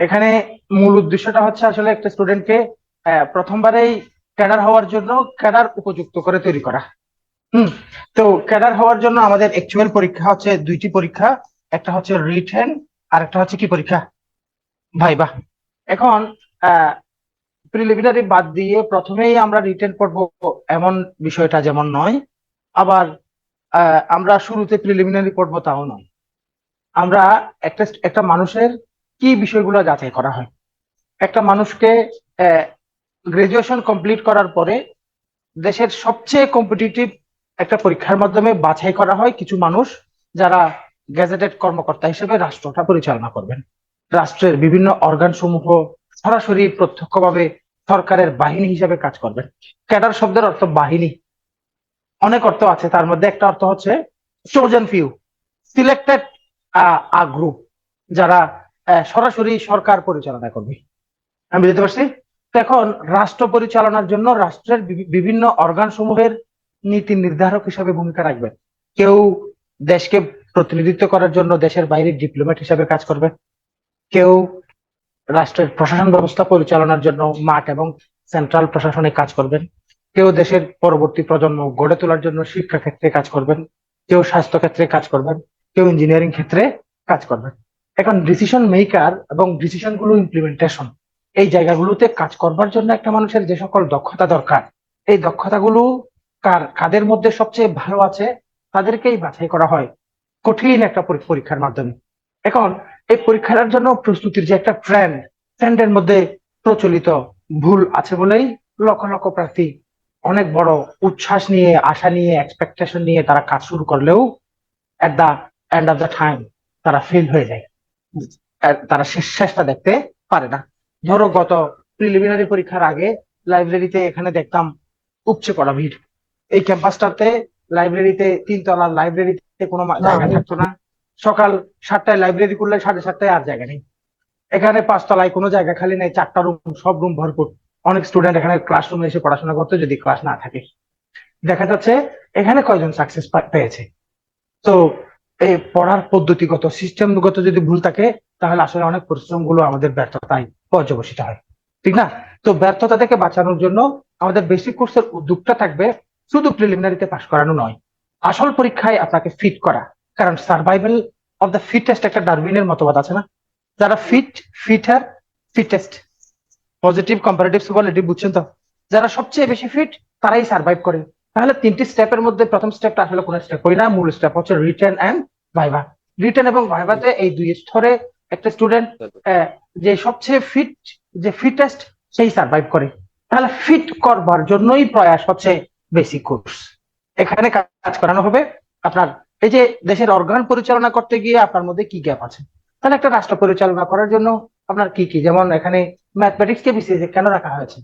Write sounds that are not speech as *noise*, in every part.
এখানে মূল উদ্দেশ্যটা হচ্ছে আসলে একটা স্টুডেন্টকে প্রথমবারেই ক্যাডার হওয়ার জন্য ক্যাডার উপযুক্ত করে তৈরি করা। হুম, তো ক্যাডার হওয়ার জন্য আমাদের অ্যাকচুয়াল পরীক্ষা হচ্ছে দুইটি পরীক্ষা, একটা হচ্ছে রিটেন আর একটা হচ্ছে কি পরীক্ষা? ভাইবা। এখন প্রিলিমিনারি বাদ দিয়ে প্রথমেই আমরা রিটেন পড়ব এমন বিষয়টা যেমন নয়, আবার আমরা শুরুতে প্রিলিমিনারি পড়ব তাও নয়। আমরা একটা একটা মানুষের কি বিষয়গুলো যাচাই করা হয়? একটা মানুষকে গ্রাজুয়েশন কমপ্লিট করার পরে দেশের সবচেয়ে কম্পিটিটিভ একটা পরীক্ষার মাধ্যমে বাছাই করা হয় কিছু মানুষ যারা গ্যাজেটেড কর্মকর্তা হিসেবে রাষ্ট্রটা পরিচালনা করবেন। রাষ্ট্রের বিভিন্ন অর্গান সমূহ সরাসরি প্রত্যক্ষভাবে সরকারের বাহিনী হিসেবে কাজ করবেন। ক্যাডার শব্দের অর্থ বাহিনী। অনেক অর্থ আছে, তার মধ্যে একটা অর্থ হচ্ছে chosen few selected a group যারা সরাসরি সরকার পরিচালনা করবে। আমি বুঝতে পারছি? এখন রাষ্ট্র পরিচালনার জন্য রাষ্ট্রের বিভিন্ন অর্গান সমূহের নীতি নির্ধারক হিসাবে ভূমিকা রাখবেন কেউ দেশকে প্রতিনিধিত্ব করার জন্য দেশের বাইরে ডিপ্লোম্যাট হিসাবে কাজ করবে। কেউ রাষ্ট্রের প্রশাসন ব্যবস্থা পরিচালনার জন্য মাঠ এবং সেন্ট্রাল প্রশাসনে কাজ করবেন। কেউ দেশের পরবর্তী প্রজন্ম গড়ে তোলার জন্য শিক্ষা ক্ষেত্রে কাজ করবেন। কেউ স্বাস্থ্য ক্ষেত্রে কাজ করবেন। কেউ ইঞ্জিনিয়ারিং ক্ষেত্রে কাজ করবেন। এখন ডিসিশন মেকার এবং ডিসিশনগুলো ইমপ্লিমেন্টেশন এই জায়গাগুলোতে কাজ করবার জন্য একটা মানুষের যে সকল দক্ষতা দরকার, এই দক্ষতাগুলো কার, কাদের মধ্যে সবচেয়ে ভালো আছে, তাদেরকেই বাছাই করা হয় কঠিন একটা পরীক্ষার মাধ্যমে। এখন এই পরীক্ষার জন্য প্রস্তুতির যে একটা ট্রেন্ড ট্রেন্ডের মধ্যে প্রচলিত ভুল আছে বলেই লক্ষ লক্ষ প্রার্থী অনেক বড় উচ্ছ্বাস নিয়ে, আশা নিয়ে এক্সপেকটেশন নিয়ে তারা কাজ শুরু করলেও at the end of the time তারা ফেল হয়ে যায়। তারা শেষ শেষটা দেখতে পারে না। ধরো গত প্রিলিমিনারি পরীক্ষার আগে লাইব্রেরিতে এখানে দেখতাম উপচে পড়া ভিড়। এই ক্যাম্পাসটাতে লাইব্রেরিতে তিনতলার লাইব্রেরিতে কোনো জায়গা থাকতো না। সকাল সাতটায় লাইব্রেরি করলে সাড়ে সাতটায় আর জায়গা নেই। এখানে পাঁচতলায় কোনো জায়গা খালি নেই চারটা রুম সব রুম ভরপুর। অনেক স্টুডেন্ট এখানে ক্লাসরুমে এসে পড়াশোনা করতে যদি ক্লাস না থাকে। দেখা যাচ্ছে এখানে কয়জন সাকসেস পেয়েছে। তো এই পড়ার পদ্ধতিগত সিস্টেমগত যদি ভুল থাকে, তাহলে আসলে অনেক পরিশ্রমগুলো আমাদের ব্যর্থতায় পর্যবসিত হয়। ঠিক না? তো ব্যর্থতা থেকে বাঁচানোর জন্য আমাদের বেসিক কোর্সের উদ্যোগটা থাকবে শুধু প্রিলিমিনারিতে পাশ করানো নয়। আসল পরীক্ষায় আপনাকে ফিট করা। কারণ সার্ভাইভাল অফ দ্য ফিটেস্ট একটা ডারউইনের মতবাদ আছে না? যারা fit fitter fittest positive comparative superlative বুঝছেন তো? যারা সবচেয়ে বেশি ফিট তারাই সার্ভাইভ করে। তাহলে তিনটি স্টেপের মধ্যে প্রথম স্টেপটা আসলে কোন স্টেপ হয় না মূল স্টেপ হচ্ছে রিটেন অ্যান্ড ভাইভা রিটেন এবং ভাইভাতে এই দুই স্তরে একটা স্টুডেন্ট যে সবচেয়ে ফিট যে ফিটেস্ট সেই সার্ভাইভ করে। তাহলে ফিট করবার জন্যই প্রয়াস হচ্ছে বেসিক কোর্স এখানে কাজ করানো হবে। আপনার এই যে দেশের অর্গান পরিচালনা করতে গিয়ে আপনার মধ্যে কি গ্যাপ আছে? তাহলে একটা রাষ্ট্র পরিচালনা করার জন্য আপনার কি কি? যেমন এখানে ম্যাথমেটিক্স কে বিসিএস কেন রাখা হয়েছে?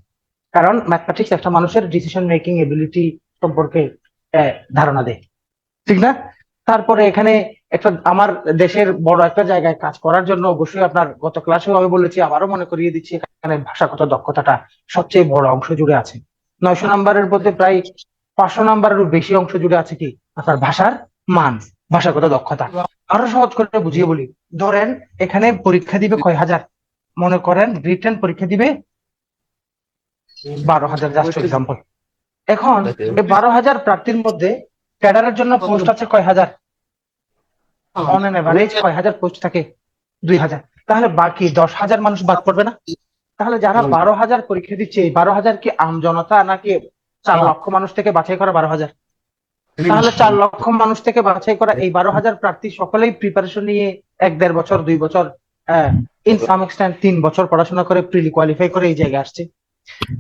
কারণ ম্যাথমেটিক্স একটা মানুষের ডিসিশন মেকিং এবিলিটি সম্পর্কে ধারণা দেয়। ঠিক না? তারপরে এখানে একটা, আমার দেশের বড় একটা জায়গায় কাজ করার জন্য অবশ্যই আপনার গত ক্লাসেও আমি বলেছি, আবারও মনে করিয়ে দিচ্ছি, এখানে ভাষাগত দক্ষতাটা সবচেয়ে বড় অংশ জুড়ে আছে। নয়শো নাম্বারের মধ্যে প্রায় পাঁচশো নাম্বারেরও বেশি অংশ জুড়ে আছে কি? আপনার ভাষার মান, ভাষাগত দক্ষতা। আরও সহজ করে বুঝিয়ে বলি। ধরেন, এখানে পরীক্ষা দিবে কয় হাজার? মনে করেন রিটেন পরীক্ষা দিবে বারো হাজার জাস্ট এক্সাম্পল এখন এই বারো হাজার প্রার্থীর মধ্যে ক্যাডারের জন্য পোস্ট আছে কয় হাজার অন এভারেজ কয় হাজার পোস্ট থাকে? দুই হাজার তাহলে বাকি দশ হাজার মানুষ বাদ পড়বে না? তাহলে যারা বারো হাজার পরীক্ষা দিচ্ছে এই বারো হাজার কি আম জনতা নাকি চার লক্ষ মানুষ থেকে বাছাই করা বারো হাজার? তাহলে চার লক্ষ মানুষ থেকে বাছাই করা এই বারো হাজার প্রার্থী সকলেই প্রিপারেশন নিয়ে এক দেড় বছর দুই বছর ইন সাম এক্সটেন্ট তিন বছর পড়াশোনা করে প্রিলি কোয়ালিফাই করে এই জায়গায় আসছে।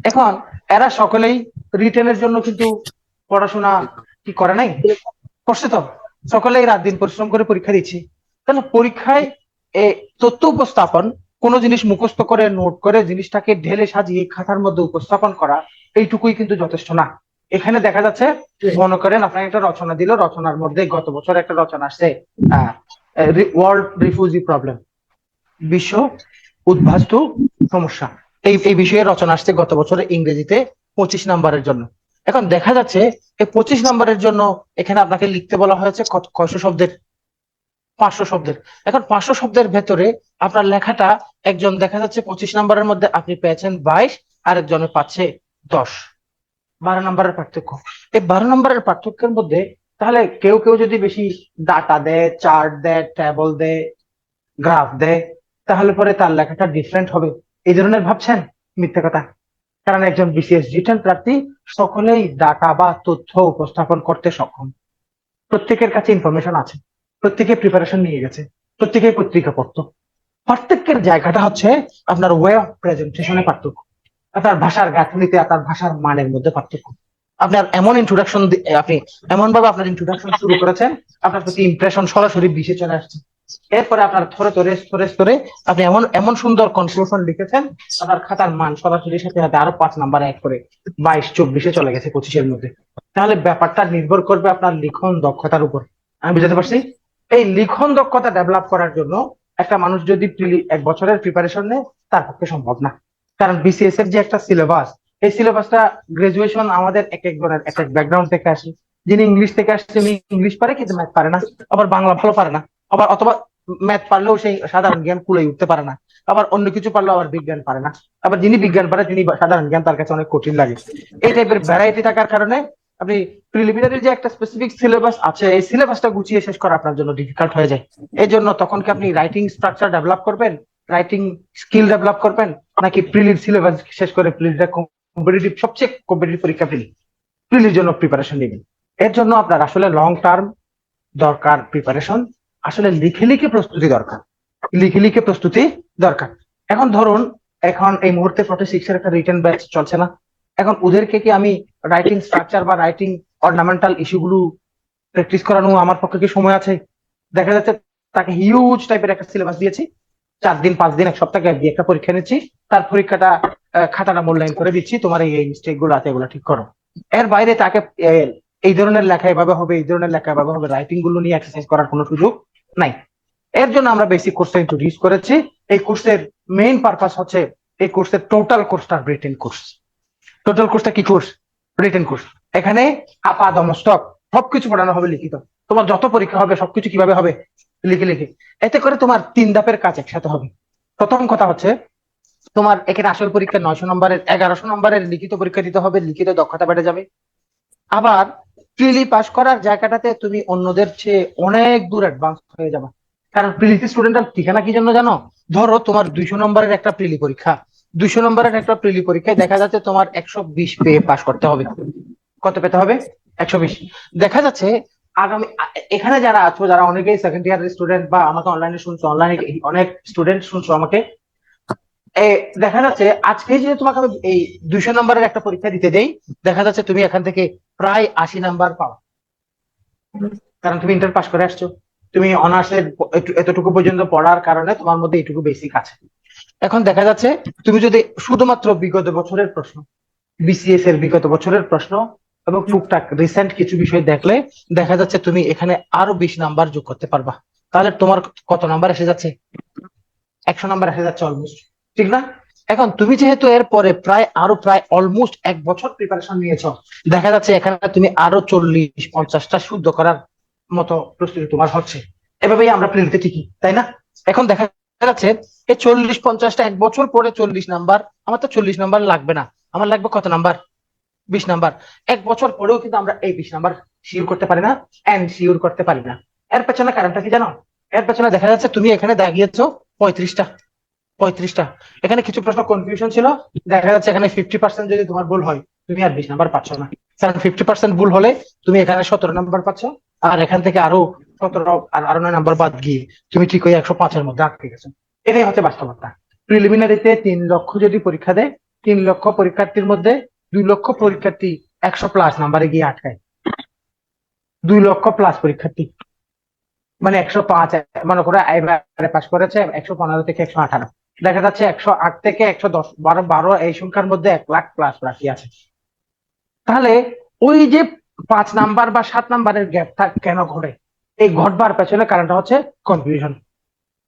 এখন এরা সকলেই রিটেনের জন্য কিন্তু পড়াশোনা কি করে নাই? করছে তো। সকলেই রাত দিন পরিশ্রম করে পরীক্ষা দিচ্ছি। তাহলে পরীক্ষায় এ তথ্য উপস্থাপন, কোন জিনিস মুখস্থ করে নোট করে, জিনিসটাকে ঢেলে সাজিয়ে খাতার মধ্যে উপস্থাপন করা, এইটুকুই কিন্তু যথেষ্ট না। এখানে দেখা যাচ্ছে, মনে করেন আপনাকে একটা রচনা দিল, রচনার মধ্যে গত বছর একটা রচনা আসছে ওয়ার্ল্ড রিফিউজি প্রবলেম বিশ্ব উদ্ভাস্তু সমস্যা। এই এই বিষয়ে রচনা আসছে গত বছরে ইংরেজিতে পঁচিশ নাম্বারের জন্য। এখন দেখা যাচ্ছে এই পঁচিশ নাম্বারের জন্য এখানে আপনাকে লিখতে বলা হয়েছে কয়শো শব্দের, পাঁচশো শব্দের। এখন পাঁচশো শব্দের ভেতরে আপনার লেখাটা একজন দেখা যাচ্ছে পঁচিশ নম্বরের মধ্যে আপনি পেয়েছেন বাইশ আর একজনে পাচ্ছে দশ। বারো নম্বরের পার্থক্য। এই বারো নম্বরের পার্থক্যের মধ্যে তাহলে কেউ কেউ যদি বেশি ডাটা দেয়, চার্ট দেয় ট্যাবল দেয় গ্রাফ দেয়, তাহলে পরে তার লেখাটা ডিফারেন্ট হবে। এই ধরনের ভাবছেন? মিথ্যে কথা। কারণ একজন বিসিএস রিটার্ন প্রার্থী সকলেই ডাটা বা তথ্য উপস্থাপন করতে সক্ষম। প্রত্যেকের কাছে ইনফরমেশন আছে। প্রত্যেকে প্রিপারেশন নিয়ে গেছে। প্রত্যেকে পত্রিকা পড়তো। প্রত্যেকের জায়গাটা হচ্ছে আপনার ওয়ে অফ প্রেজেন্টেশনে পার্থক্য। আপনার ভাষার গাঁথনিতে আপনার ভাষার মানের মধ্যে পার্থক্য। আপনার এমন ইন্ট্রোডাকশন আপনি এমন ভাবে আপনার ইন্ট্রোডাকশন শুরু করেছেন, আপনার প্রতি ইমপ্রেশন সরাসরি বিশে চলে আসছে। এরপরে আপনার থরে থরে স্তরে স্তরে আপনি এমন এমন সুন্দর কনক্লুশন লিখেছেন, আপনার খাতার মান সরাসরি সাথে সাথে আরও পাঁচ নাম্বার এক করে বাইশ, চব্বিশে চলে গেছে পঁচিশের মধ্যে। তাহলে ব্যাপারটা নির্ভর করবে আপনার লিখন দক্ষতার উপর। আমি বুঝাতে পারছি? এই লিখন দক্ষতা ডেভেলপ করার জন্য একটা মানুষ যদি এক বছরের প্রিপারেশন নেয়, তার পক্ষে সম্ভব না। কারণ বিসিএস এর যে একটা সিলেবাস এই সিলেবাসটা গ্রাজুয়েশন আমাদের এক একজনের এক এক ব্যাকগ্রাউন্ড থেকে আসে। যিনি ইংলিশ থেকে আসছে, উনি ইংলিশ পারে, কিন্তু ম্যাথ পারে না। আবার বাংলা ভালো পারে না। আবার অথবা ম্যাথ পারলেও সেই সাধারণ জ্ঞান কুলে উঠতে পারে না। আবার অন্য কিছু পারলেও আবার বিজ্ঞান পারে না। আবার যিনি বিজ্ঞান পারে, তিনি সাধারণ জ্ঞান তার কাছে অনেক কঠিন লাগে। এই টাইপের ভ্যারাইটি থাকার কারণে আপনি প্রিলিমিনারি যে একটা স্পেসিফিক সিলেবাস আছে, এই সিলেবাসটা গুছিয়ে শেষ করা আপনার জন্য ডিফিকাল্ট হয়ে যায়। এই জন্য তখন কি আপনি রাইটিং স্ট্রাকচার ডেভেলপ করবেন? রাইটিং স্কিল ডেভেলপ করবেন? নাকি প্রিলির সিলেবাস শেষ করে প্রিলিটা কম্পিটিটিভ সবচেয়ে কম্পিটিটিভ পরীক্ষা প্রিলি প্রিলির জন্য প্রিপারেশন নেবেন। এর জন্য আপনার আসলে লং টার্ম দরকার প্রিপারেশন আসলে লিখে লিখে প্রস্তুতি দরকার। লিখে লিখে প্রস্তুতি দরকার। এখন ধরুন, এখন এই মুহূর্তে ফর্টি সিক্স এর একটা রিটার্ন ব্যাচ চলছে না। এখন ওদেরকে কি আমি রাইটিং স্ট্রাকচার বা রাইটিং অর্নামেন্টাল ইস্যুগুলো প্র্যাকটিস করানো আমার পক্ষে কি সময় আছে? দেখা যাচ্ছে তাকে হিউজ টাইপের একটা সিলেবাস দিয়েছি। চার দিন, পাঁচ দিন, এক সপ্তাহ গ্যাপ দিয়ে একটা পরীক্ষা নিচ্ছি। তার পরীক্ষাটা খাতাটা মূল্যায়ন করে দিচ্ছি। তোমার এই মিস্টেকগুলো আছে, এগুলো ঠিক করো। এর বাইরে তাকে এই ধরনের লেখা এভাবে হবে, এই ধরনের লেখা এভাবে হবে। রাইটিংগুলো নিয়ে এক্সারসাইজ করার কোনো সুযোগ নাই। এর জন্য আমরা বেসিক কোর্সটা ইন্ট্রোডিউস করেছি। এই কোর্সের মেইন পারপাস হচ্ছে এই কোর্সের টোটাল কোর্সটা রিটেন কোর্স টোটাল কোর্সটা কি কোর্স রিটেন কোর্স এখানে আপাদম স্টক সবকিছু পড়ানো হবে লিখিত। তোমার যত পরীক্ষা হবে, সবকিছু কীভাবে হবে? লিখে লিখে। এতে করে তোমার তিন ধাপের কাজ একসাথে হবে। প্রথম কথা হচ্ছে, তোমার এখানে আসল পরীক্ষা নয়শো নম্বরের, এগারোশো নম্বরের লিখিত পরীক্ষা দিতে হবে, লিখিত দক্ষতা বেড়ে যাবে। আবার প্রিলি পাস করার জায়গাটাতে তুমি অন্যদের চেয়ে অনেক দূর অ্যাডভান্স হয়ে যাবে। কারণ প্রিলিতে স্টুডেন্টরা ঠিকানা কি জন্য জানো? ধরো তোমার দুইশো নম্বরের একটা প্রিলি পরীক্ষা। দুইশো নম্বরের একটা প্রিলি পরীক্ষায় দেখা যাচ্ছে তোমার একশো বিশ পেয়ে পাস করতে হবে। কত পেতে হবে? একশো বিশ। দেখা যাচ্ছে আগামী, এখানে যারা আছো, যারা অনেকেই সেকেন্ড ইয়ারের স্টুডেন্ট বা আমাকে অনলাইনে শুনছো অনলাইনে অনেক স্টুডেন্ট শুনছো আমাকে দেখা যাচ্ছে, আজকে যে তোমাকে আমি এই দুইশো নম্বরের একটা পরীক্ষা দিতে দেই, দেখা যাচ্ছে তুমি এখান থেকে প্রায় আশি নাম্বার পাও। কারণ তুমি ইন্টার পাস করে আসছো। তুমি অনার্সের এতটুকু পর্যন্ত পড়ার কারণে তোমার মধ্যে এইটুকু বেসিক আছে। এখন দেখা যাচ্ছে, তুমি যদি শুধুমাত্র বিগত বছরের প্রশ্ন বিসিএস এর বিগত বছরের প্রশ্ন এবং টুকটাক রিসেন্ট কিছু বিষয় দেখলে, দেখা যাচ্ছে তুমি এখানে আরও বিশ নাম্বার যোগ করতে পারবা। তাহলে তোমার কত নাম্বার এসে যাচ্ছে? একশো নাম্বার এসে যাচ্ছে অলমোস্ট ঠিক না? এখন তুমি যেহেতু এর পরে প্রায় আরও প্রায় অলমোস্ট এক বছর প্রিপারেশন নিয়েছো, দেখা যাচ্ছে এখানে তুমি আরও চল্লিশ, পঞ্চাশটা শুদ্ধ করার মতো প্রস্তুতি তোমার হচ্ছে। এভাবেই আমরা প্লেলিতে টিকি তাই না? এখন দেখা যাচ্ছে এই চল্লিশ, পঞ্চাশটা এক বছর পরে চল্লিশ নাম্বার, আমার তো চল্লিশ নাম্বার লাগবে না। আমার লাগবে কত নাম্বার? বিশ নাম্বার। এক বছর পরেও কিন্তু আমরা এই বিশ নাম্বার শিওর করতে পারি না এন্ড শিওর করতে পারি না। এর পেছনে কারণটা কি জানো? এর পেছনে দেখা যাচ্ছে তুমি এখানে দাগিয়েছো পঁয়ত্রিশটা। পঁয়ত্রিশটা। এখানে কিছু প্রশ্ন কনফিউশন ছিল। দেখা যাচ্ছে এখানে ফিফটি পার্সেন্ট যদি তোমার ভুল হয়, তুমি আর বিশ নাম্বার পাচ্ছ না। কারণ ফিফটি পার্সেন্ট ভুল হলে তুমি এখানে সতেরো নাম্বার পাচ্ছ, আর এখান থেকে আরও সতেরো আর আরও নয় নাম্বার বাদ গিয়ে তুমি ঠিক ওই একশো পাঁচের মধ্যে আটকে গেছো। এটাই হচ্ছে বাস্তবতা। প্রিলিমিনারিতে তিন লক্ষ যদি পরীক্ষা দেয়, তিন লক্ষ পরীক্ষার্থীর মধ্যে দুই লক্ষ পরীক্ষার্থী একশো প্লাস নাম্বারে গিয়ে আটকায়। দুই লক্ষ প্লাস পরীক্ষার্থী। মানে একশো পাঁচ, মনে করে, এবারে পাস করেছে একশো পনেরো থেকে একশো আঠারো। দেখা যাচ্ছে একশো আট থেকে একশো দশ, বারো বারো, এই সংখ্যার মধ্যে এক লাখ প্লাস প্লাসই আছে। তাহলে ওই যে পাঁচ নাম্বার বা সাত নাম্বারের গ্যাপটা কেন ঘটে? এই ঘটবার পেছনে কারণটা হচ্ছে কনফিউশন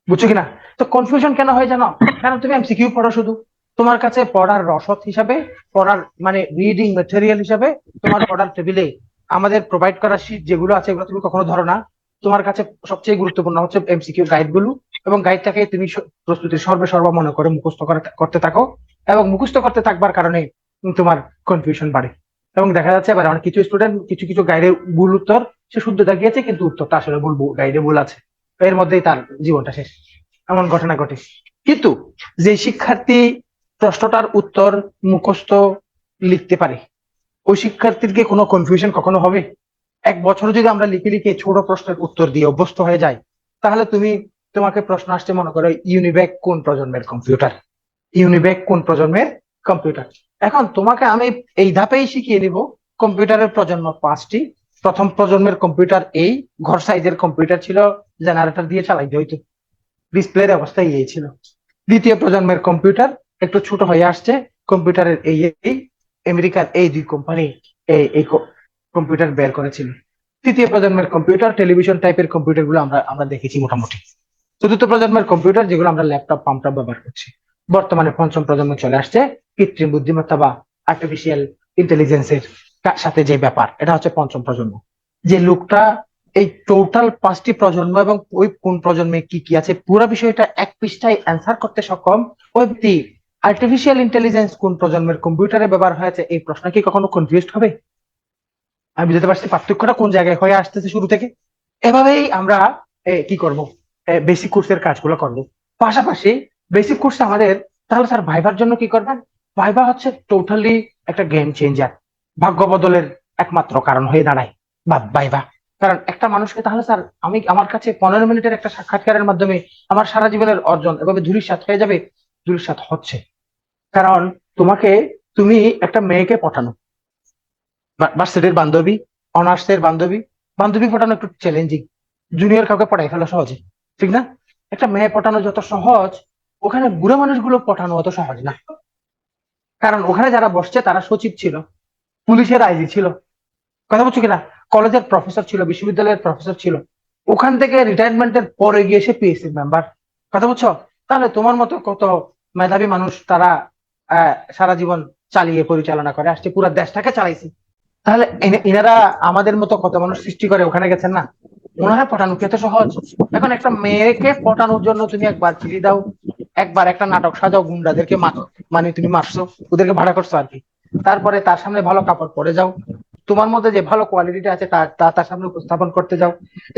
বুঝছ কিনা? তো কনফিউশন কেন হয় জানো? কারণ তুমি এমসিকিউ পড়ো শুধু। তোমার কাছে পড়ার রসদ হিসাবে, পড়ার মানে রিডিং মেটেরিয়াল হিসাবে তোমার পড়ার টেবিলে আমাদের প্রোভাইড করা শীট যেগুলো আছে, এগুলো তুমি কখনো ধরো না। তোমার কাছে সবচেয়ে গুরুত্বপূর্ণ হচ্ছে এমসিকিউ গাইডগুলো। এবং গাইডটাকে তুমি প্রস্তুতির সর্বে সর্বা মনে করে মুখস্থ করতে থাকো এবং মুখস্থ করতে থাকবার কারণে তোমার কনফিউশন বাড়ে। এবং দেখা যাচ্ছে এবার অনেক কিছু স্টুডেন্ট কিছু কিছু গাইডের ভুল উত্তর, সে শুদ্ধ দেখিয়েছে কিন্তু উত্তরটা আসলে ভুল গাইডে ভুল আছে। এর মধ্যেই তার জীবনটা শেষ। এমন ঘটনা ঘটে। কিন্তু যে শিক্ষার্থী প্রশ্নটার উত্তর মুখস্থ লিখতে পারে, ওই শিক্ষার্থীর কি কোনো কনফিউশন কখনো হবে? এক বছর যদি আমরা লিখে লিখে ছোট প্রশ্নের উত্তর দিয়ে অভ্যস্ত হয়ে যাই, তাহলে তুমি তোমাকে প্রশ্ন আসছে, মনে করো ইউনিব্যাক কোন প্রজন্মের কম্পিউটার ইউনিব্যাক কোন প্রজন্মের কম্পিউটার এখন তোমাকে আমি এই ধাপেই শিখিয়ে নিব কম্পিউটারের প্রজন্ম পাঁচটি। প্রথম প্রজন্মের কম্পিউটার এই, ঘর সাইজের কম্পিউটার ছিল জেনারেটর দিয়ে চালাইতে হইতো। ডিসপ্লের অবস্থায় এই ছিল। দ্বিতীয় প্রজন্মের কম্পিউটার একটু ছোট হয়ে আসছে কম্পিউটারের এই এই আমেরিকার এই দুই কোম্পানি এই এই কম্পিউটার বের করেছিল। তৃতীয় প্রজন্মের কম্পিউটার টেলিভিশন টাইপের কম্পিউটারগুলো আমরা আমরা দেখেছি মোটামুটি। চতুর্থ প্রজন্মের কম্পিউটার যেগুলো আমরা ল্যাপটপ পাম্পটপ ব্যবহার করছি। বর্তমানে পঞ্চম প্রজন্ম চলে আসছে কৃত্রিম বুদ্ধিমত্তা বা আর্টিফিশিয়াল ইন্টেলিজেন্সের সাথে যে ব্যাপার, এটা হচ্ছে পঞ্চম প্রজন্ম। যে লোকটা এই টোটাল পাঁচটি প্রজন্ম এবং ওই কোন প্রজন্মে কি কি আছে, পুরো বিষয়টা এক পৃষ্ঠায় অ্যান্সার করতে সক্ষম, ওই ব্যক্তি আর্টিফিশিয়াল ইন্টেলিজেন্স কোন প্রজন্মের কম্পিউটারে ব্যবহার হয়েছে, এই প্রশ্ন কি কখনো কনফিউজড হবে? আমি বুঝতে পারছি পার্থক্যটা কোন জায়গায় হয়ে আসতেছে শুরু থেকে। এভাবেই আমরা কি করব? বেসিক কোর্সের কাজগুলো করব পাশাপাশি বেসিক কোর্স আমাদের, তাহলে স্যার ভাইবার জন্য কি করবেন? ভাইবা হচ্ছে টোটালি একটা গেম চেঞ্জার ভাগ্য বদলের একমাত্র কারণ হয়ে দাঁড়ায় বা ভাইবা কারণ একটা মানুষকে তাহলে স্যার আমি আমার কাছে পনেরো মিনিটের একটা সাক্ষাৎকারের মাধ্যমে আমার সারা জীবনের অর্জন এভাবে ধূলিসাৎ হয়ে যাবে? ধূলিসাৎ হচ্ছে। কারণ তোমাকে, তুমি একটা মেয়েকে পাঠানো। ভার্সিটির বান্ধবী অনার্সের বান্ধবী বান্ধবী পটানো একটু চ্যালেঞ্জিং জুনিয়র কাউকে পড়াই ফেলা সহজে। ঠিক না? একটা মেয়ে পটানো যত সহজ, ওখানে বুড়ো মানুষগুলো পটানো অত সহজ না। কারণ ওখানে যারা বসছে, তারা সচিব ছিল, পুলিশের আইজি ছিল। কথা বলছো কিনা? কলেজের প্রফেসর ছিল, বিশ্ববিদ্যালয়ের প্রফেসর ছিল। ওখান থেকে রিটায়ারমেন্টের পরে গিয়ে সে পিএসসি মেম্বার কথা বলছো? তাহলে তোমার মতো কত মেধাবী মানুষ তারা সারা জীবন চালিয়ে পরিচালনা করে? আসছে পুরো দেশটাকে চালাইছে। তাহলে এনে- এনারা আমাদের মতো কত মানুষ সৃষ্টি করে ওখানে গেছেন না? মনে হয় পটানো এত সহজ। এখন একটা মেয়েকে পটানোর জন্য তুমি একবার চিঠি দাও, একবার একটা নাটক সাজাও, গুন্ডাদেরকে মানে তুমি মারছো, ওদেরকে ভাড়া করছ আর কি। তারপরে তার সামনে ভালো কাপড় পরে যাও। তোমার মধ্যে যে ভালো কোয়ালিটিটা আছে, তা তা তার সামনে উপস্থাপন করতে যাও।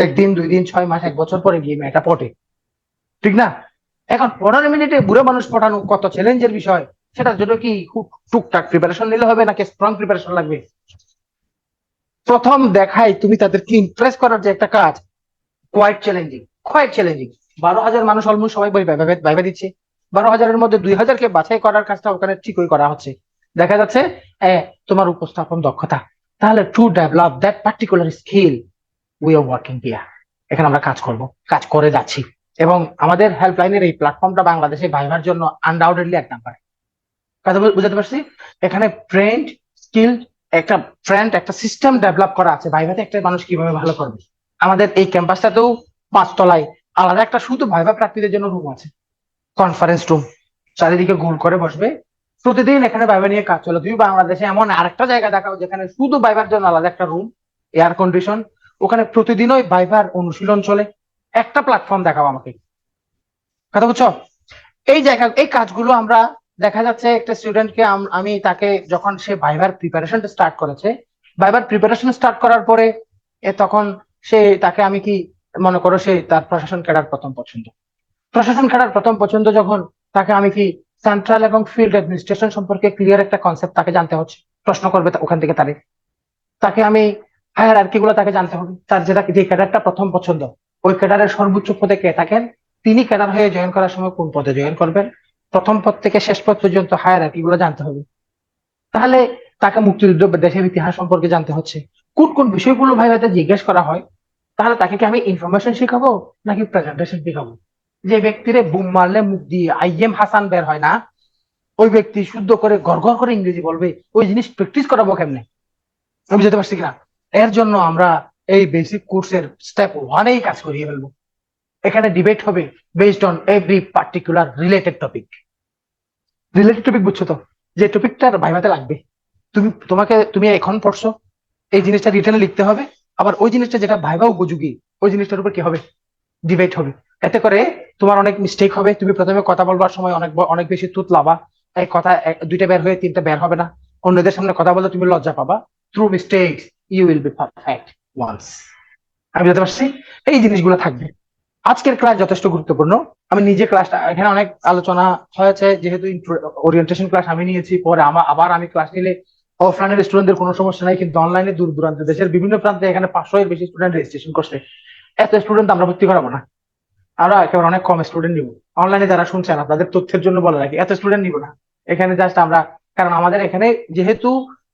একদিন, দুই দিন, ছয় মাস, এক বছর পরে গিয়ে মেয়েটা পটে। ঠিক না? এখন পনেরো মিনিটে বুড়ো মানুষ পটানো কত চ্যালেঞ্জের বিষয়, সেটার জন্য কি খুব টুকটাক প্রিপারেশন নিলে হবে নাকি স্ট্রং প্রিপারেশন লাগবে? প্রথম দেখাই তুমি তাদেরকে ইমপ্রেস করার যে একটা কাজ কোয়াইট চ্যালেঞ্জিং কোয়াইট চ্যালেঞ্জিং বারো হাজার মানুষ অলমোস্ট সবাই বই ভাইবা দিচ্ছে। বারো হাজারের মধ্যে দুই হাজারকে বাছাই করার কাজটা ওখানে ঠিকই করা হচ্ছে। দেখা যাচ্ছে তোমার উপস্থাপন দক্ষতা। তাহলে to develop that particular skill we are working here এখানে আমরা কাজ করব, কাজ করে যাচ্ছি। এবং আমাদের হেল্পলাইনের এই প্ল্যাটফর্মটা বাংলাদেশে ভাইভার জন্য আনডাউটেডলি এক নাম্বার কথা বুঝাতে পারছি? এখানে ট্রেন্ড স্কিল একটা ফ্রেন্ড একটা সিস্টেম ডেভেলপ করা আছে। ভাইভাতে একটা মানুষ কীভাবে ভালো করবে? আমাদের এই ক্যাম্পাসটাতেও পাঁচতলায় আলাদা একটা শুধু ভাইভা প্রার্থীদের জন্য রুম আছে। কনফারেন্স রুম চারিদিকে গোল করে বসবে। প্রতিদিন এখানে ভাইভা নিয়ে কাজ চলে। তুমি বাংলাদেশে এমন আরেকটা জায়গা দেখাও যেখানে শুধু ভাইভার জন্য আলাদা একটা রুম এয়ার কন্ডিশন ওখানে প্রতিদিনই ভাইভার অনুশীলন চলে। একটা প্ল্যাটফর্ম দেখাও আমাকে। কথা বুঝছ? এই জায়গা, এই কাজগুলো আমরা দেখা যাচ্ছে একটা স্টুডেন্টকে আমি তাকে যখন সে ভাইবার প্রিপারেশনটা স্টার্ট করেছে ভাইবার প্রিপারেশন স্টার্ট করার পরে তখন সে তাকে আমি কি মনে করো সে তার প্রশাসন ক্যাডার প্রথম পছন্দ। প্রশাসন ক্যাডার প্রথম পছন্দ যখন তাকে আমি কি সেন্ট্রাল এবং ফিল্ড অ্যাডমিনিস্ট্রেশন সম্পর্কে ক্লিয়ার একটা কনসেপ্ট তাকে জানতে হচ্ছে, প্রশ্ন করবে ওখান থেকে তারে। তাকে আমি হায়ার আরগুলো তাকে জানতে হবে। তার যেটা যে ক্যাডারটা প্রথম পছন্দ, ওই ক্যাডারের সর্বোচ্চ পদে কে থাকেন, তিনি ক্যাডার হয়ে জয়েন করার সময় কোন পদে জয়েন করবেন প্রথম পদ থেকে শেষ পদ পর্যন্ত হায়ার আরগুলো জানতে হবে। তাহলে তাকে মুক্তিযুদ্ধ দেশের ইতিহাস সম্পর্কে জানতে হচ্ছে। কোন কোন বিষয়গুলো ভাই হয়তো জিজ্ঞেস করা হয়, তাহলে তাকে কি আমি ইনফরমেশন শেখাবো নাকি প্রেজেন্টেশন শেখাবো? যে ব্যক্তিরে বুম মারলে মুখ দিয়ে আইএম হাসান বের হয় না, ওই ব্যক্তি শুদ্ধ করে গড় গড় করে ইংরেজি বলবে, ওই জিনিস প্র্যাকটিস করাবো কেমনে? আমি বুঝতে পারছি কিনা? এর জন্য আমরা এই বেসিক কোর্সের স্টেপ ওয়ানেই কাজ করিয়ে ফেলব। এখানে ডিবেট হবে based on every particular related topic related topic বুঝছ তো? যে টপিকটার ভাইভাতে লাগবে। তুমি, তোমাকে, তুমি এখন পড়ছো, এই জিনিসটা রিটার্নে লিখতে হবে, আবার ওই জিনিসটা যেটা ভাইবা উপযোগী ওই জিনিসটার উপর কি হবে? ডিবেট হবে। এতে করে তোমার অনেক মিস্টেক হবে, তুমি প্রথমে কথা বলবার সময় অনেক অনেক বেশি তুতলাবা এই কথা দুইটা বের হয়ে তিনটা বের হবে না। অন্যদের সামনে কথা বলতে তুমি লজ্জা পাবা। Through mistakes you will be perfect once আমি বুঝতে পারছি? এই জিনিসগুলো থাকবে। আজকের ক্লাস যথেষ্ট গুরুত্বপূর্ণ। আমি নিজে ক্লাসটা এখানে অনেক আলোচনা হয়েছে, যেহেতু ওরিয়েন্টেশন ক্লাস আমি নিয়েছি, পরে আমার আবার আমি ক্লাস নিলে অফলাইনের স্টুডেন্টদের কোনো সমস্যা নাই, কিন্তু অনলাইনে দূর দূরান্ত দেশের বিভিন্ন প্রান্তে এখানে পাঁচশো এর বেশি স্টুডেন্ট রেজিস্ট্রেশন করছে। এত স্টুডেন্ট আমরা ভর্তি করাবো না। আমরা একেবারে অনেক কম স্টুডেন্ট নিব। অনলাইনে যারা শুনছেন, আপনাদের তথ্যের জন্য বলে রাখি, এত স্টুডেন্ট নিব না। এখানে জাস্ট আমরা কারণ আমাদের এখানে যেহেতু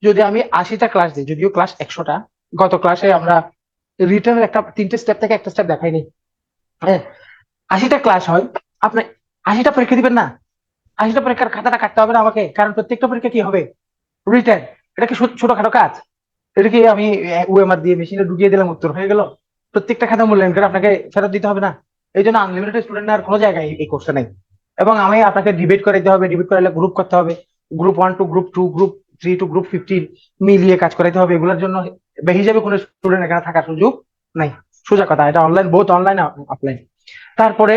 যদি আমি আশিটা ক্লাস দিই, যদিও ক্লাস একশোটা, গত ক্লাসে আমরা রিটার্ন একটা তিনটে স্টেপ থেকে একটা স্টেপ দেখাইনি। আশিটা ক্লাস হয়, আপনি আশিটা পরীক্ষা দিবেন না? আশিটা পরীক্ষার খাতাটা কাটতে হবে না আমাকে? কারণ প্রত্যেকটা পরীক্ষা কি হবে? রিটার্ন এটা কি ছোটখাটো কাজ? এটা কি আমি ওএমআর দিয়ে মেশিনে ঢুকিয়ে দিলাম, উত্তর হয়ে গেল? প্রত্যেকটা খাতা মূল্যায়ন করে আপনাকে ফেরত দিতে হবে না। এই জন্য আনলিমিটেড স্টুডেন্ট আর কোনো জায়গায় এই কোর্সে নেই। এবং আমি আপনাকে ডিবেট করাইতে হবে ডিবেট করাইলে গ্রুপ করতে হবে। Group one two group two group three two group fifteen মিলিয়ে কাজ করাইতে হবে। এগুলোর জন্য হিসাবে কোনো স্টুডেন্ট এখানে থাকার সুযোগ নাই। সোজা কথা, এটা অনলাইন বহুত অনলাইন অফলাইন তারপরে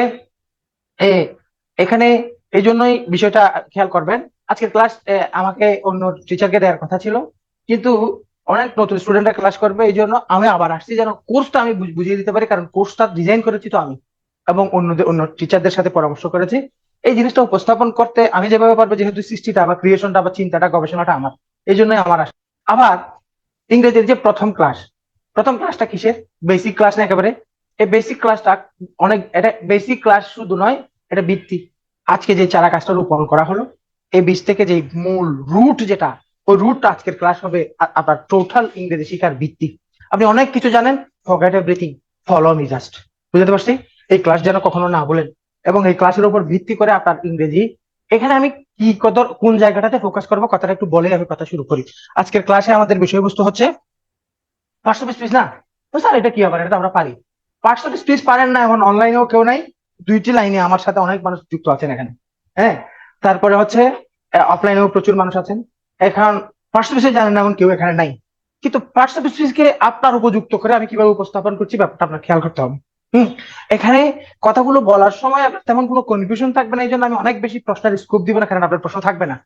এখানে এই জন্যই বিষয়টা খেয়াল করবেন। আজকের ক্লাস আমাকে অন্য টিচারকে দেওয়ার কথা ছিল। কিন্তু অনেক নতুন স্টুডেন্টরা ক্লাস করবে, এই জন্য আমি আবার আসছি যেন কোর্সটা আমি বুঝ- বুঝিয়ে দিতে পারি, কারণ কোর্সটা ডিজাইন করেছি তো আমি এবং অন্যদের অন্য টিচারদের সাথে পরামর্শ করেছি। এই জিনিসটা উপস্থাপন করতে আমি যেভাবে পারব, যেহেতু সৃষ্টিটা বা ক্রিয়েশনটা বা চিন্তাটা, গবেষণাটা আমার, এই জন্যই আমার আসা, আবার ইংরেজির যে প্রথম ক্লাস প্রথম ক্লাসটা কিসের? বেসিক ক্লাস না একেবারে? এই বেসিক ক্লাসটা অনেক, এটা বেসিক ক্লাস শুধু নয়, এটা ভিত্তি। আজকে যে চারা গাছটা রোপণ করা হলো, এই বীজ থেকে যে মূল রুট যেটা, ওই রুটটা আজকের ক্লাস হবে আপনার টোটাল ইংরেজি শিখার ভিত্তি। আপনি অনেক কিছু জানেন forget everything follow me just বুঝতে পারছি? এই ক্লাস যেন কখনো না বলেন এবং এই ক্লাসের উপর ভিত্তি করে আপনার ইংরেজি। এখানে আমি কি কত কোন জায়গাটাতে ফোকাস করব, কথাটা একটু বলে আমি কথা শুরু করি। আজকের ক্লাসে আমাদের বিষয়বস্তু হচ্ছে পার্টস অফ স্পিচ না? তো স্যার এটা কি আবার এটা আমরা পারি। পার্টস অফ স্পিচ পারেন না এখন অনলাইনেও কেউ নাই। দুইটি লাইনে আমার সাথে অনেক মানুষ যুক্ত আছেন এখানে। হ্যাঁ? তারপরে হচ্ছে অফলাইনেও প্রচুর মানুষ আছেন। এখন অফ স্পিচ জানেন না এমন কেউ এখানে নাই। কিন্তু পার্টস অফ স্পিচকে আপনার উপযুক্ত করে আমি কীভাবে উপস্থাপন করছি ব্যাপারটা আপনার খেয়াল করতে হবে। হুম? এখানে কথাগুলো বলার সময় আপনার তেমন কোনো কনফিউশন থাকবে না এই জন্য আমি অনেক বেশি প্রশ্নের স্কোপ দিব না, কারণ আপনার প্রশ্ন থাকবে না।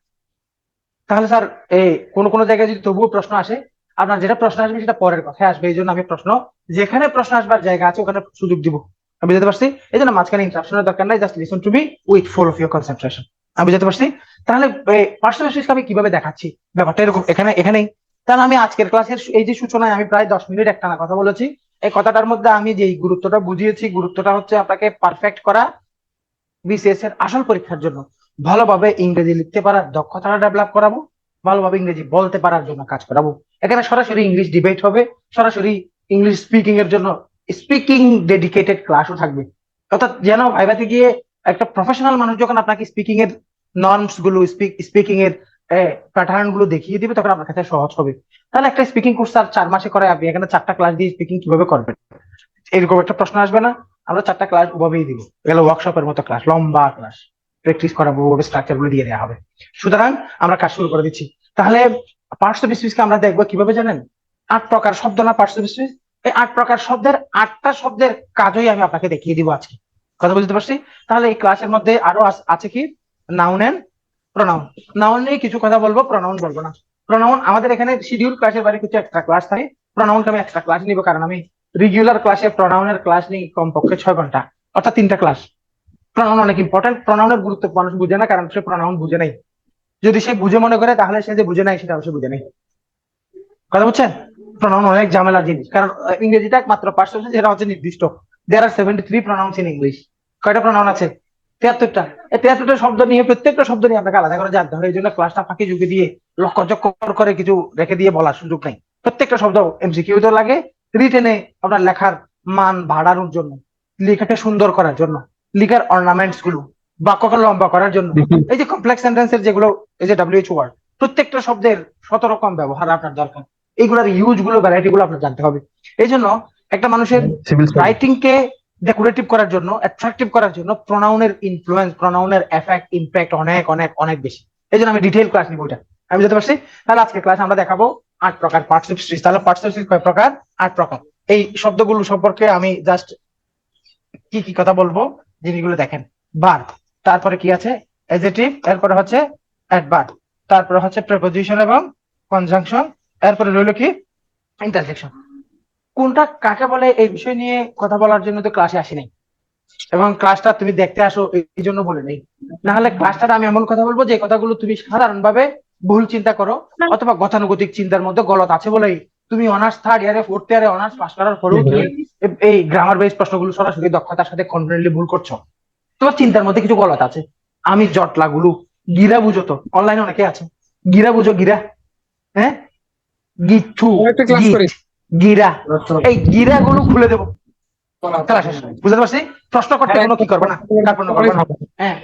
তাহলে স্যার এই কোনো কোনো জায়গায় যদি তবুও প্রশ্ন আসে আপনার যেটা প্রশ্ন আসবে সেটা পরের কথায় আসবে, এই জন্য আমি প্রশ্ন, যেখানে প্রশ্ন আসবার জায়গা আছে ওখানে সুযোগ দিব। আমি বুঝতে পারছি? এই জন্য মাঝখানে ইন্টারাপশনের দরকার নাই just listen to be with full of your concentration আমি বুঝতে পারছি? তাহলে পার্সোনাল আমি কীভাবে দেখাচ্ছি? ব্যাপারটা এরকম, এখানে, এখানেই। তাহলে আমি আজকের ক্লাসের এই যে সূচনায় আমি প্রায় দশ মিনিট একটা কথা বলেছি। এই কথাটার মধ্যে আমি যে গুরুত্বটা বুঝিয়েছি, গুরুত্বটা হচ্ছে আপনাকে পারফেক্ট করা বিসিএস এর আসল পরীক্ষার জন্য। ভালোভাবে ইংরেজি লিখতে পারার দক্ষতাটা ডেভেলপ করাবো। ভালোভাবে ইংরেজি বলতে পারার জন্য কাজ করাবো এখানে সরাসরি ইংলিশ ডিবেট হবে। সরাসরি ইংলিশ স্পিকিং এর জন্য স্পিকিং ডেডিকেটেড ক্লাসও থাকবে। অর্থাৎ যেন ভাইভাতে গিয়ে একটা প্রফেশনাল মানুষ যখন আপনাকে স্পিকিং এর নর্মসগুলো স্পিকিং এর প্যাটার্নগুলো দেখিয়ে দিবে, তখন আপনার কাছে সহজ হবে। তাহলে একটা স্পিকিং কোর্স আর চার মাসে করে আপনি এখানে চারটা ক্লাস দিয়ে স্পিকিং কীভাবে করবেন? এরকম একটা প্রশ্ন আসবে না। আমরা চারটা ক্লাস ওভাবেই দিব। এগুলো ওয়ার্কশপের মতো ক্লাস লম্বা ক্লাস প্র্যাকটিস করাবো ওভাবে স্ট্রাকচারগুলো দিয়ে দেওয়া হবে। সুতরাং আমরা কাজ শুরু করে দিচ্ছি। তাহলে পার্টস অফ আমরা দেখব কীভাবে জানেন? আট প্রকার শব্দ না পার্টস অফ এই আট প্রকার শব্দের আটটা শব্দের কাজই আমি আপনাকে দেখিয়ে দিব আজকে। কথা বুঝতে পারছি? তাহলে এই ক্লাসের মধ্যে আরও আছে কি? নাউন এন্ড প্রনাউন নাউন নিয়ে কিছু কথা বলব প্রনাউন বলব না। প্রনাউন আমাদের এখানে শিডিউল ক্লাসের বাইরে কিছু এক্সট্রা ক্লাস থাকে। প্রনাউনকে আমি এক্সট্রা ক্লাস নিব কারণ আমি রেগুলার ক্লাসে প্রনাউনের ক্লাস নিই কমপক্ষে ছয় ঘণ্টা, অর্থাৎ তিনটা ক্লাস প্রনাউন অনেক ইম্পর্টেন্ট প্রনাউনের গুরুত্ব মানুষ বুঝে না, কারণ সে প্রনাউন বুঝে নাই। যদি সে বুঝে মনে করে, তাহলে সে যে বুঝে নাই, সেটা সে বুঝে নাই। কথা বুঝছেন? প্রনাউন অনেক ঝামেলার জিনিস, কারণ ইংরেজিটা একমাত্র পার্সেন্ট যেটা হচ্ছে নির্দিষ্ট। There are seventy three pronouns in English কয়টা প্রনাউন আছে? তিয়াত্তরটা। এই তিয়াত্তরটা শব্দ নিয়ে প্রত্যেকটা শব্দ নিয়ে আপনাকে আলাদা করে জানতে হবে, এই জন্য ক্লাসটা ফাঁকি যুগে দিয়ে লক্ষ চক্কর করে কিছু রেখে দিয়ে বলার সুযোগ নাই। প্রত্যেকটা শব্দ এমসিকিউ তো লাগে রিটেনে আপনার লেখার মান বাড়ানোর জন্য, লেখাকে সুন্দর করার জন্য। লেখার অর্নামেন্টসগুলো বাক্যকে লম্বা করার জন্য। *laughs* এই যে কমপ্লেক্স সেন্টেন্সের যেগুলো এই যে ডাব্লিউএইচ ওয়ার্ড প্রত্যেকটা শব্দের শত রকম ব্যবহার আপনার দরকার। এইগুলোর ইউজগুলো ভ্যারাইটি গুলো আপনার জানতে হবে। এই জন্য একটা মানুষের রাইটিং কে ডেকোরেটিভ করার জন্য অ্যাট্রাকটিভ করার জন্য প্রোনাউনের ইনফ্লুয়েন্স প্রোনাউনের এফেক্ট ইম্প্যাক্ট অনেক অনেক অনেক বেশি। এই জন্য আমি ডিটেইল ক্লাস নিব ওইটা আমি বুঝতে পারছি? তাহলে আজকে ক্লাস আমরা দেখাবো আট প্রকার পার্টস অফ স্পিচ তাহলে পার্টস অফ স্পিচ কয় প্রকার? আট প্রকার। এই শব্দগুলো সম্পর্কে আমি জাস্ট কি কি কথা বলব? জিনিসগুলো দেখেন। বার তারপরে কি আছে? এজেটিভ এরপরে হচ্ছে অ্যাডভার্ব তারপরে হচ্ছে প্রেপোজিশন এবং কনজাংশন এরপরে রইল কি? ইন্টারজেকশন কোনটা কাকে বলে এই বিষয় নিয়ে কথা বলার জন্য তো ক্লাসে আসি নাই। এবং ক্লাসটা তুমি দেখতে আসো এই জন্য বলে নেই। না হলে ক্লাসটা আমি এমন কথা বলব যে কথাগুলো তুমি সাধারণভাবে ভুল চিন্তা করো অথবা গতানুগতিক চিন্তার মধ্যে গলত আছে বলেই তুমি অনার্স থার্ড ইয়ারে ফোর্থ ইয়ারে অনার্স পাস করার পরেও তুমি এই গ্রামার বেস প্রশ্নগুলো সরাসরি দক্ষতার সাথে কনফিডেন্টলি ভুল করছ। তোমার চিন্তার মধ্যে কিছু গলত আছে। আমি জটলা গুলো গিরা বুঝো তো অনলাইনে অনেকে আছে। গিরা বুঝো গিরা। হ্যাঁ? গিচ্ছু গিরা। এই গিরা গুলো খুলে দেবো বুঝতে পারছি? প্রশ্ন করতে কোনো কি করবে না। হ্যাঁ।